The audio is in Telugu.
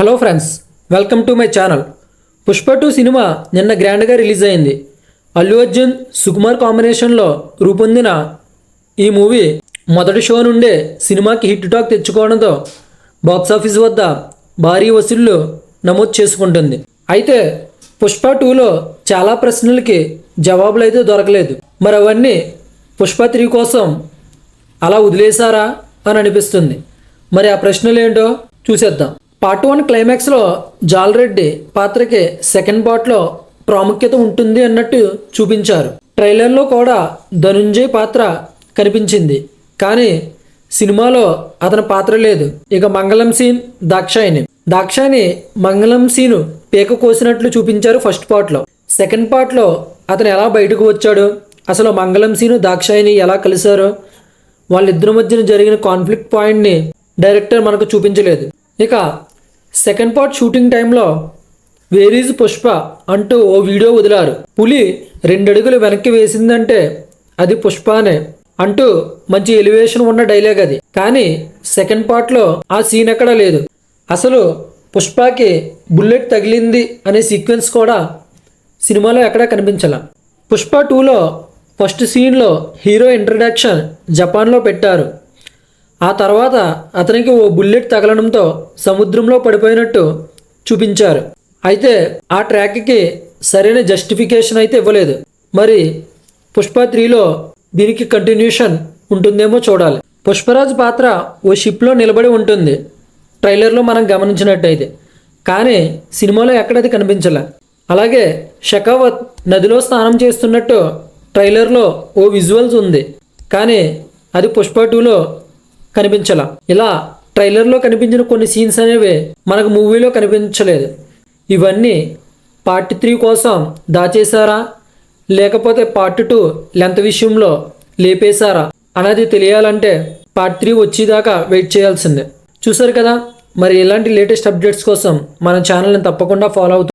Hello friends welcome to my channel. Pushpa two cinema నిన్న గ్రాండ్గా రిలీజ్ అయింది. అల్లు అర్జున్ సుకుమార్ కాంబినేషన్లో రూపొందిన ఈ మూవీ మొదటి షో నుండే సినిమాకి హిట్ టాక్ తెచ్చుకోవడంతో బాక్సాఫీస్ వద్ద భారీ వసూళ్ళు నమోదు చేసుకుంటుంది. అయితే పుష్ప టూలో చాలా ప్రశ్నలకి జవాబులు అయితే దొరకలేదు. మరి అవన్నీ పుష్ప త్రీ కోసం అలా వదిలేశారా అని అనిపిస్తుంది. మరి ఆ ప్రశ్నలు ఏంటో చూసేద్దాం. పార్ట్ వన్ క్లైమాక్స్లో జాల్రెడ్డి పాత్రకి సెకండ్ పార్ట్లో ప్రాముఖ్యత ఉంటుంది అన్నట్టు చూపించారు. ట్రైలర్లో కూడా ధనుంజయ్ పాత్ర కనిపించింది. కానీ సినిమాలో అతని పాత్ర లేదు. ఇక మంగళం సీన్ దాక్షాయిని దాక్షాయిని మంగళం సీను పీక కోసినట్లు చూపించారు ఫస్ట్ పార్ట్లో. సెకండ్ పార్ట్లో అతను ఎలా బయటకు వచ్చాడు? అసలు మంగళం సీను దాక్షాయిని ఎలా కలిశారు? వాళ్ళిద్దరి మధ్యన జరిగిన కాన్ఫ్లిక్ట్ పాయింట్ని డైరెక్టర్ మనకు చూపించలేదు. ఇక సెకండ్ పార్ట్ షూటింగ్ టైంలో వేరీజ్ పుష్ప అంటూ ఓ వీడియో వదిలారు. పులి రెండడుగులు వెనక్కి వేసిందంటే అది పుష్పనే అంటూ మంచి ఎలివేషన్ ఉన్న డైలాగ్ అది. కానీ సెకండ్ పార్ట్లో ఆ సీన్ ఎక్కడా లేదు. అసలు పుష్పకి బుల్లెట్ తగిలింది అనే సీక్వెన్స్ కూడా సినిమాలో ఎక్కడా కనిపించాల. పుష్ప టూలో ఫస్ట్ సీన్లో హీరో ఇంట్రడక్షన్ జపాన్లో పెట్టారు. ఆ తర్వాత అతనికి ఓ బుల్లెట్ తగలడంతో సముద్రంలో పడిపోయినట్టు చూపించారు. అయితే ఆ ట్రాక్కి సరైన జస్టిఫికేషన్ అయితే ఇవ్వలేదు. మరి పుష్ప త్రీలో దీనికి కంటిన్యూషన్ ఉంటుందేమో చూడాలి. పుష్పరాజ్ పాత్ర ఓ షిప్లో నిలబడి ఉంటుంది. ట్రైలర్లో మనం గమనించినట్టయితే. కానీ సినిమాలో ఎక్కడది కనిపించలే. అలాగే షకావత్ నదిలో స్నానం చేస్తున్నట్టు ట్రైలర్లో ఓ విజువల్స్ ఉంది. కానీ అది పుష్ప టూలో కనిపించలా. ఇలా ట్రైలర్లో కనిపించిన కొన్ని సీన్స్ అనేవి మనకు మూవీలో కనిపించలేదు. ఇవన్నీ పార్ట్ త్రీ కోసం దాచేశారా? లేకపోతే పార్ట్ టూ లెంత్ విషయంలో లేపేశారా? అనేది తెలియాలంటే పార్ట్ త్రీ వచ్చేదాకా వెయిట్ చేయాల్సిందే. చూసారు కదా? మరి ఇలాంటి లేటెస్ట్ అప్డేట్స్ కోసం మన ఛానల్ని తప్పకుండా ఫాలో అవుతుంది